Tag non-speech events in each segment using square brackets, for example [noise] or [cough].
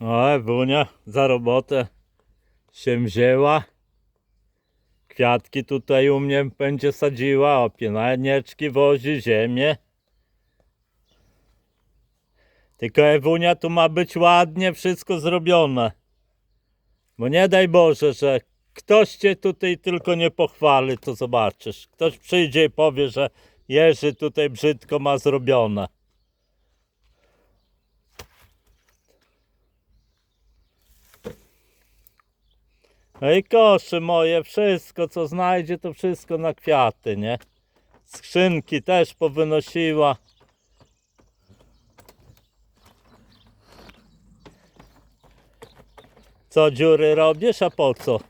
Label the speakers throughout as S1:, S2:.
S1: O, Ewunia za robotę się wzięła. Kwiatki tutaj u mnie będzie sadziła, opienieczki wozi, ziemię. Tylko Ewunia tu ma być ładnie wszystko zrobione. Bo nie daj Boże, że ktoś cię tutaj tylko nie pochwali, to zobaczysz. Ktoś przyjdzie i powie, że Jerzy tutaj brzydko ma zrobione. No i kosze moje, wszystko co znajdzie, to wszystko na kwiaty, nie? Skrzynki też powynosiła. Co dziury robisz, a po co?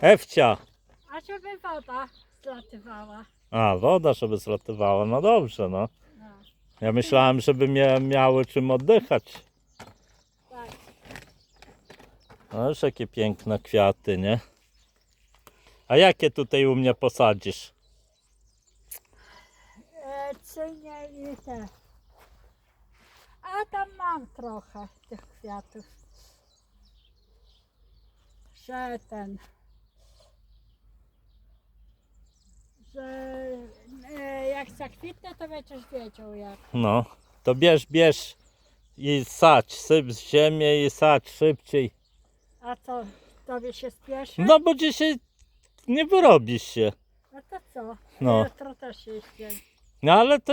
S1: Ewcia.
S2: A żeby woda zlatywała.
S1: A, woda, żeby zlatywała. No dobrze, no.
S2: No,
S1: Ja myślałem, żeby mia miały czym oddychać.
S2: tak.
S1: No już jakie piękne kwiaty, nie? A jakie tutaj u mnie posadzisz?
S2: E, i te. A tam mam trochę tych kwiatów. Że ten. Że e, jak zakwitnę, to będziesz wiedział jak.
S1: No, to bierz, bierz i sadź, syp z ziemię i sadź szybciej.
S2: A co, tobie się spieszy?
S1: No bo dzisiaj nie wyrobisz się.
S2: No to co?
S1: No.
S2: Jutro też jest dzień.
S1: No ale to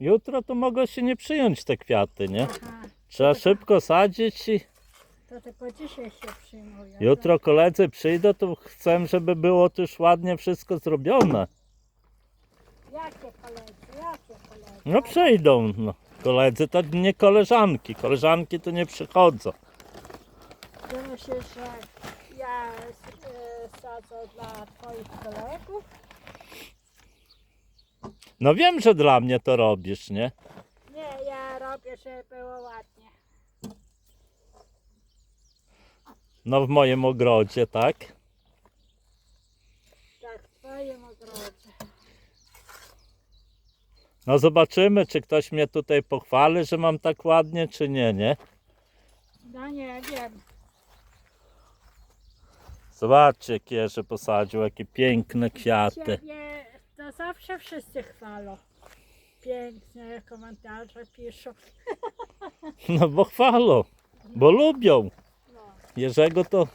S1: jutro to mogą się nie przyjąć te kwiaty, nie?
S2: Aha,
S1: Trzeba szybko sadzić i
S2: to tylko dzisiaj się przyjmuje.
S1: jutro koledzy przyjdą, to chcę, żeby było to już ładnie wszystko zrobione.
S2: Jakie koledzy, jakie koledzy?
S1: No przyjdą, no. Koledzy to nie koleżanki, koleżanki to nie przychodzą.
S2: Ty myślisz, że ja e, sadzę dla twoich kolegów?
S1: No wiem, że dla mnie to robisz, nie?
S2: Nie, ja robię, żeby było ładnie.
S1: No w moim ogrodzie, tak?
S2: Tak, w twoim ogrodzie.
S1: No zobaczymy, czy ktoś mnie tutaj pochwali, że mam tak ładnie, czy nie, nie?
S2: No nie wiem.
S1: Zobaczcie, jakie Jerzy posadził, jakie piękne kwiaty.
S2: Ciebie to zawsze wszyscy chwalą. Piękne komentarze piszą. [laughs]
S1: No bo chwalą, bo lubią. Jerzego to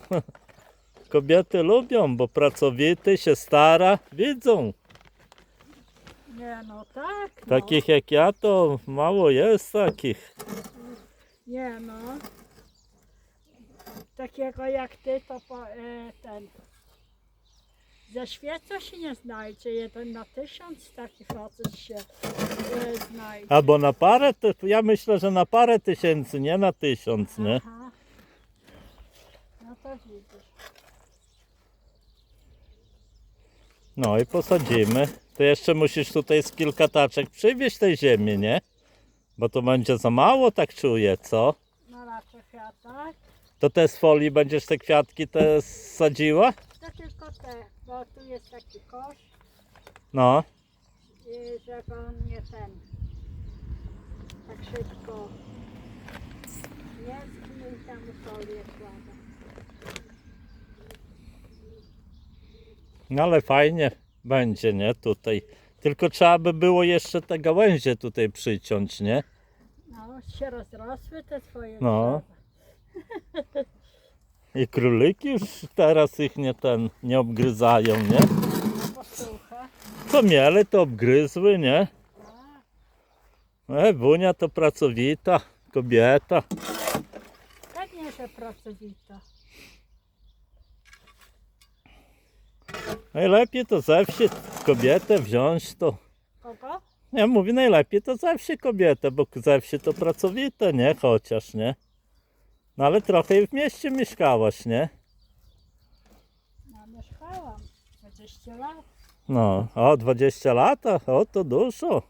S1: [laughs] kobiety lubią, bo pracowity się stara, widzą.
S2: nie no tak. No.
S1: Takich jak ja to mało jest takich.
S2: Nie no. Takiego jak ty to po, e, ten. Ze świecą się nie znajdzie. Jeden na tysiąc taki facet się e, znajdzie.
S1: Albo na parę, to ja myślę, że na parę tysięcy, nie na tysiąc, nie?
S2: Aha. No to widzisz.
S1: No i posadzimy. To jeszcze musisz tutaj z kilka taczek przywieźć tej ziemi, nie? Bo to będzie za mało, tak czuję, co?
S2: Kwiatach.
S1: To te z folii będziesz te kwiatki te sadziła?
S2: To tylko te, bo tu jest taki kosz,
S1: No.
S2: i żeby on nie ten tak szybko nie zginął i tam folię kładę.
S1: No ale fajnie będzie, nie? Tutaj. Tylko trzeba by było jeszcze te gałęzie tutaj przyciąć, nie?
S2: No, się rozrosły te twoje
S1: No.
S2: drzewa.
S1: I króliki już teraz ich nie ten, nie obgryzają, nie?
S2: Posłucha.
S1: Co mieli, to obgryzły, nie?
S2: A,
S1: E, Wunia to pracowita kobieta.
S2: pewnie, że pracowita.
S1: Najlepiej to ze wsi kobietę wziąć to.
S2: Kogo?
S1: Ja mówię najlepiej to ze wsi kobietę, bo ze wsi to pracowite, nie? Chociaż, nie? No ale trochę i w mieście mieszkałaś, nie?
S2: No, mieszkałam 20 lat.
S1: No, o 20 lat, o to dużo.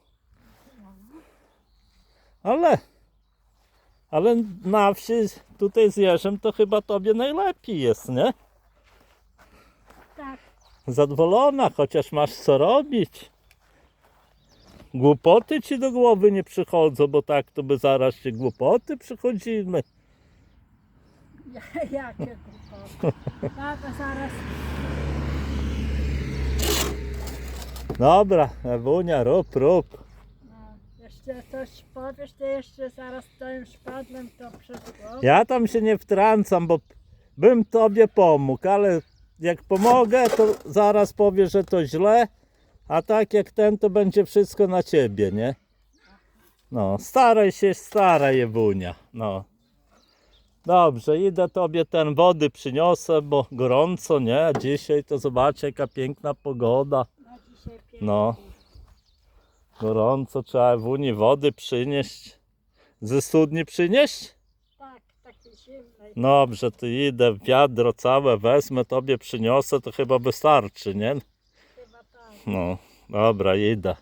S1: Ale, ale na wsi tutaj z Jerzem to chyba tobie najlepiej jest, nie?
S2: Tak,
S1: Zadowolona, chociaż masz co robić. Głupoty ci do głowy nie przychodzą, bo tak to by zaraz się głupoty przychodzimy. [laughs]
S2: Jakie głupoty. Tata zaraz
S1: Dobra, Ewunia, rób, rób.
S2: no, jeszcze coś powiesz, to jeszcze zaraz tym szpadlem to przez głowę.
S1: Ja tam się nie wtrącam, bo bym tobie pomógł, ale jak pomogę, to zaraz powiesz, że to źle, a tak jak ten, to będzie wszystko na ciebie, nie? No, staraj się, staraj, Ewunia, no. Dobrze, idę tobie ten wody przyniosę, bo gorąco, nie? Dzisiaj to zobaczcie, jaka piękna pogoda.
S2: No.
S1: Gorąco, trzeba Ewuni wody przynieść. Ze studni przynieść?
S2: Tak, taki zimny.
S1: Dobrze, to idę, wiadro całe wezmę, tobie przyniosę, to chyba wystarczy, nie? No, dobra, idę.